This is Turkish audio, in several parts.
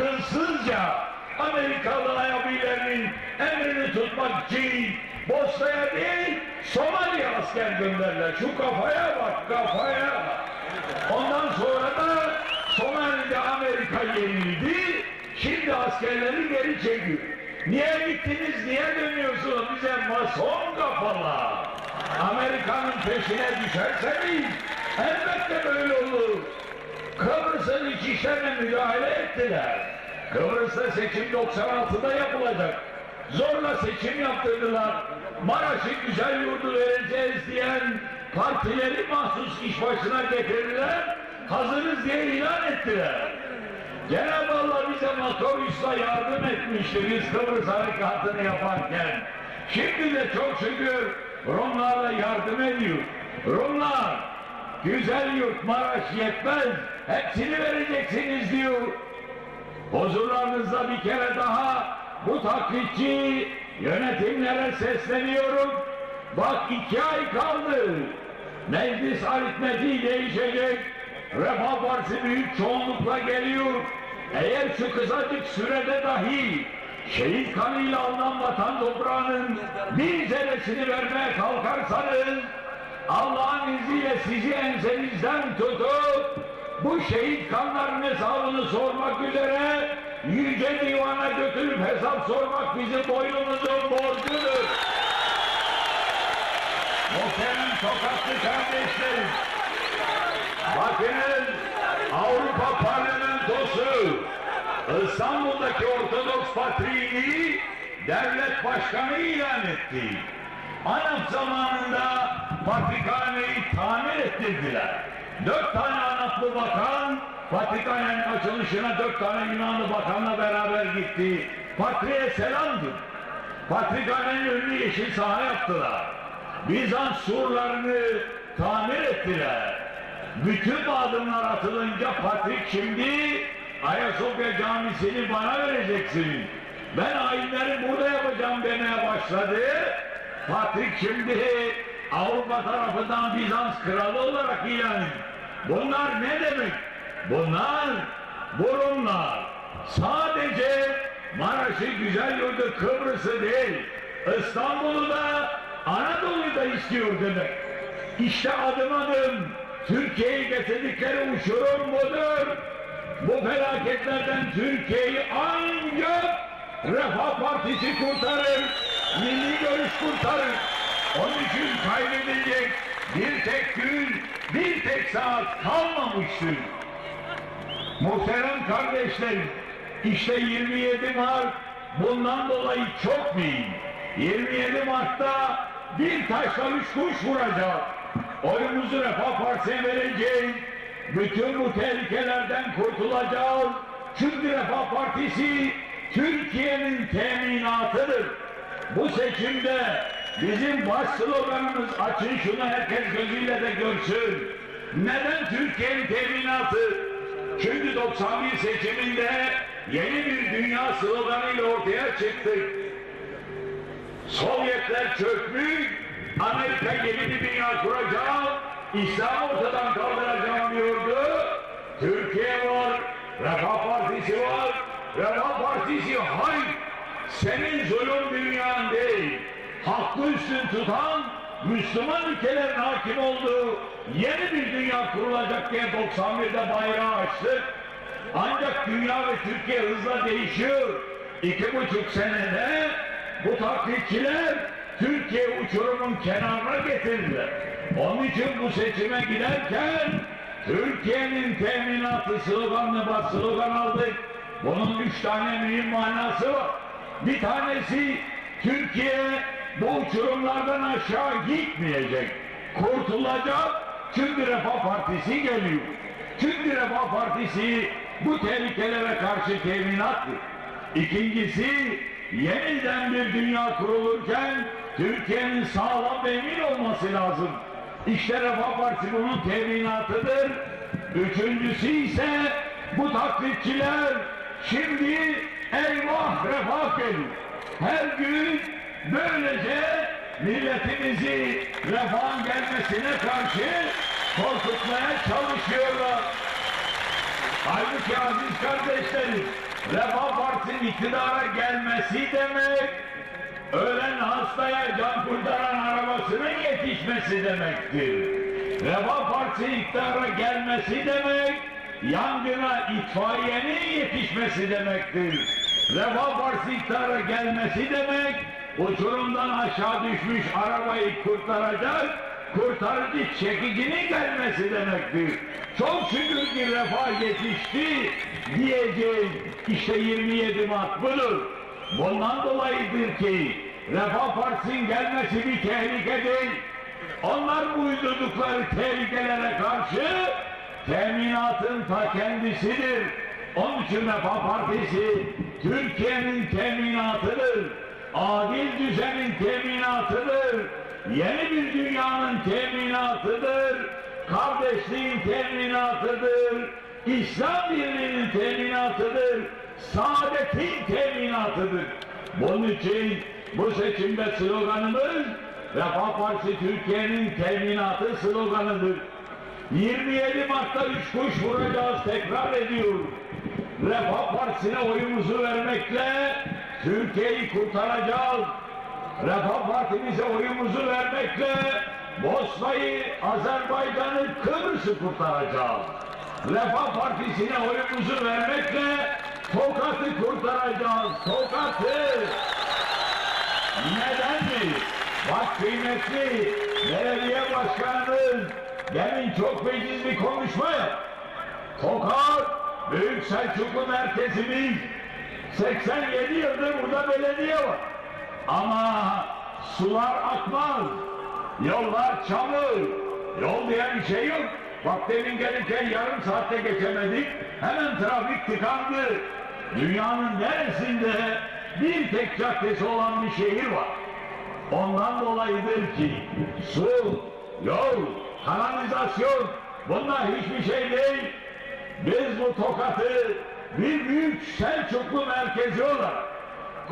akılsızca Amerikalı abilerinin emrini tutmak için Bosna'ya değil Somali asker gönderdiler. Şu kafaya bak kafaya. Ondan sonra da Somali'de Amerika yenildi. Şimdi askerleri geri çekiyor. Niye gittiniz, niye dönüyorsunuz bize mason kafalar? Amerika'nın peşine düşerseniz elbette böyle olur. Kıbrıs'ın iç işlerine müdahale ettiler. Kıbrıs'ta seçim 96'da yapılacak. Zorla seçim yaptırdılar. Maraş'ı güzel yurdu vereceğiz diyen partileri mahsus iş başına getirdiler. Hazırız diye ilan ettiler. Cenab-ı Allah bize Matorus'la yardım etmişti biz Kıbrıs harekatını yaparken. Şimdi de çok şükür Rumlarla yardım ediyor. Rumlar güzel yurt Maraş yetmez hepsini vereceksiniz diyor. Huzurlarınızda bir kere daha bu taklitçi yönetimlere sesleniyorum. Bak iki ay kaldı. Meclis aritmetiği değişecek. Refah Partisi büyük çoğunlukla geliyor. Eğer şu kısacık sürede dahi şehit kanıyla alınan vatan toprağının bir zerresini vermeye kalkarsanız Allah'ın izniyle sizi ensenizden tutup bu şehit kanların hesabını sormak üzere Yüce Divan'a götürüp hesap sormak bizim boynumuzun borcudur. Muhterem sokaklı kardeşlerim, bakınız Avrupa Parlamentosu İstanbul'daki Ortodoks Patriğini devlet başkanı ilan etti. ANAP zamanında Patrikhaneyi tamir ettirdiler. Dört tane ANAP'lı bakan Patrikhanenin açılışına dört tane Yunanlı bakanla beraber gitti. Patriğe selamdır. Patrikhanenin önünü yeşil saha yaptılar. Bizans surlarını tamir ettiler. Bütün adımlar atılınca Patrik şimdi Ayasofya Camisi'ni bana vereceksin. Ben ayinleri burada yapacağım demeye başladı. Patrik şimdi Avrupa tarafından Bizans kralı olarak ilan. Bunlar ne demek? Bunlar burunlar. Sadece Maraş'ı güzel yurdu Kıbrıs'ı değil, İstanbul'u da Anadolu'yu da istiyor demek. İşte adım adım Türkiye'yi getirdikleri uçurum budur. Bu felaketlerden Türkiye'yi ancak Refah Partisi kurtarır, milli görüş kurtarır. Onun için kaybedilecek bir tek gün, bir tek saat kalmamıştır. Muhterem kardeşlerim, işte 27 Mart bundan dolayı çok mühim. 27 Mart'ta bir taşla üç kuş vuracak. Oyumuzu Refah Partisi'ne vereceğiz. Bütün bu tehlikelerden kurtulacağız. Çünkü Refah Partisi Türkiye'nin teminatıdır. Bu seçimde bizim baş sloganımız açın şunu herkes gözüyle de görsün. Neden Türkiye'nin teminatı? Çünkü 91 seçiminde yeni bir dünya sloganıyla ortaya çıktık. Sovyetler çökmüş, Amerika yeni bir dünya kuracak, İslam ortadan kaldıracağım diyordu. Türkiye var, Refah Partisi var, Refah Partisi hayır, senin zulüm dünyan değil, hakkı üstün tutan, Müslüman ülkelerin hakim olduğu yeni bir dünya kurulacak diye 91'de bayrağı açtık. Ancak dünya ve Türkiye hızla değişiyor. İki buçuk senede bu taklitçiler Türkiye uçurumun kenarına getirdiler. Onun için bu seçime giderken Türkiye'nin teminatı sloganını bak slogan aldık. Bunun üç tane mühim manası var. Bir tanesi Türkiye bu uçurumlardan aşağı gitmeyecek. Kurtulacak çünkü Refah Partisi geliyor. Çünkü Refah Partisi bu tehlikelere karşı teminattır. İkincisi yeniden bir dünya kurulurken Türkiye'nin sağlam ve emin olması lazım. İşte Refah Partisi bunun teminatıdır. Üçüncüsü ise bu taklitçiler şimdi eyvah refah geliyor. Her gün böylece milletimizi refahın gelmesine karşı korkutmaya çalışıyorlar. Halbuki aziz kardeşlerim, Refah Partisi'nin iktidara gelmesi demek, ölen hastaya can kurtaran arabasının yetişmesi demektir. Refah Partisi iktidara gelmesi demek, yangına itfaiyenin yetişmesi demektir. Refah Partisi iktidara gelmesi demek, uçurumdan aşağı düşmüş arabayı kurtaracak, kurtarıcı çekicinin gelmesi demektir. Çok şükür ki refah yetişti diyeceğiz. İşte 27 Mart budur. Bundan dolayıdır ki Refah Partisi'nin gelmesi bir tehlike değil. Onlar uydurdukları tehlikelere karşı teminatın ta kendisidir. Onun için Refah Partisi Türkiye'nin teminatıdır. Adil düzenin teminatıdır. Yeni bir dünyanın teminatıdır. Kardeşliğin teminatıdır. İslam birliğinin teminatıdır. Saadetin teminatıdır. Bunun için bu seçimde sloganımız Refah Partisi Türkiye'nin teminatı sloganıdır. 27 Mart'ta üç kuş vuracağız tekrar ediyorum. Refah Partisi'ne oyumuzu vermekle Türkiye'yi kurtaracağız. Refah Partimize oyumuzu vermekle Bosna'yı, Azerbaycan'ı, Kıbrıs'ı kurtaracağız. Refah Partisi'ne oyumuzu vermekle Tokat'ı kurtaracağız. Tokat'ı! Neden mi? Bak kıymetli belediye başkanımız demin çok veciz bir konuşma yap. Tokat Büyük Selçuklu merkezimiz 87 yıldır burada belediye var. Ama sular akmaz. Yollar çamur. Yol diye bir şey yok. Bak demin gelirken yarım saatte geçemedik. Hemen trafik tıkandı. Dünyanın neresinde bir tek caddesi olan bir şehir var. Ondan dolayıdır ki su, yol, kanalizasyon bunlar hiçbir şey değil. Biz bu Tokat'ı bir büyük Selçuklu merkezi olarak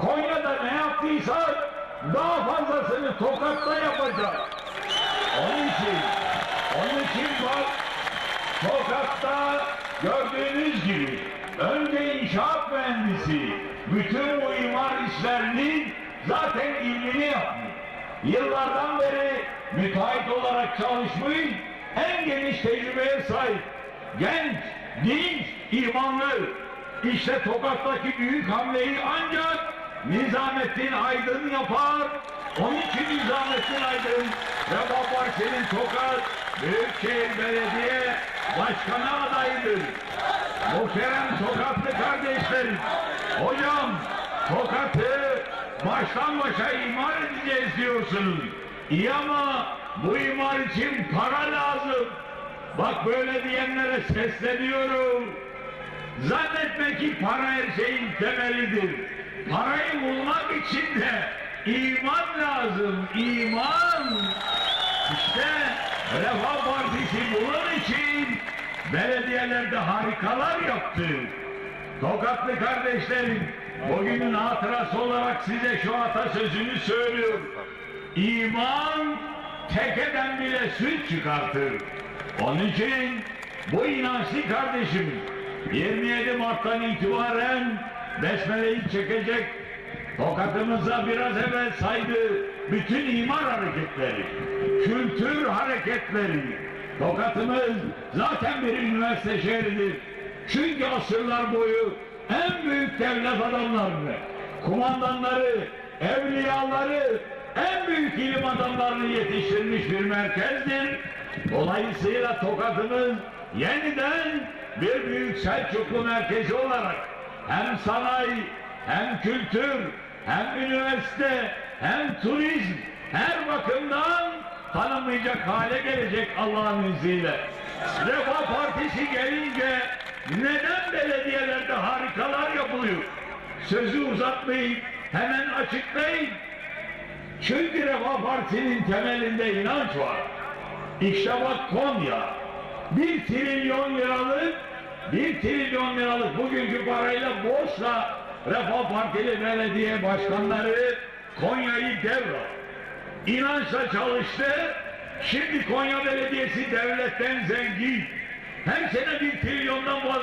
Konya'da ne yaptıysak daha fazlasını Tokat'ta yapacağız. Onun için, onun için bak Tokat'ta gördüğünüz gibi önce inşaat mühendisi bütün bu imar işlerinin zaten ilmini yapmış. Yıllardan beri müteahhit olarak çalışmış, en geniş tecrübeye sahip. Genç, dinç, imanlı. İşte Tokat'taki büyük hamleyi ancak Nizamettin Aydın yapar. Onun için Nizamettin Aydın Refah Partisi'nin Tokat Büyükşehir Belediye Başkanı adayıdır. Muhterem Tokatlı kardeşlerim, hocam Tokat'ı baştan başa imar edeceğiz diyorsunuz. İyi ama bu imar için para lazım. Bak böyle diyenlere sesleniyorum. Zannetme ki para her şeyin temelidir. Parayı bulmak için de iman lazım, iman. İşte Refah Partisi bunun için belediyelerde harikalar yaptı. Tokatlı kardeşlerim, bugünün hatırası olarak size şu atasözünü söylüyorum. İman tekeden bile süt çıkartır. Onun için bu inançlı kardeşimiz 27 Mart'tan itibaren besmeleyi çekecek Tokatımıza biraz evvel saydı bütün imar hareketleri, kültür hareketleri. Tokatımız zaten bir üniversite şehridir. Çünkü asırlar boyu en büyük devlet adamlarını, kumandanları, evliyaları, en büyük ilim adamlarını yetiştirmiş bir merkezdir. Dolayısıyla Tokat'ımız yeniden bir büyük Selçuklu merkezi olarak hem sanayi, hem kültür, hem üniversite, hem turizm, her bakımdan tanınmayacak hale gelecek Allah'ın izniyle. Refah Partisi gelince neden belediyelerde harikalar yapılıyor? Sözü uzatmayın, hemen açıklayın. Çünkü Refah Partisi'nin temelinde inanç var. İşte bak Konya, bir trilyon liralık, bir trilyon liralık bugünkü parayla borçla Refah Partili belediye başkanları Konya'yı devre. İnançla çalıştı. Şimdi Konya Belediyesi devletten zengin. Her sene bir trilyondan fazla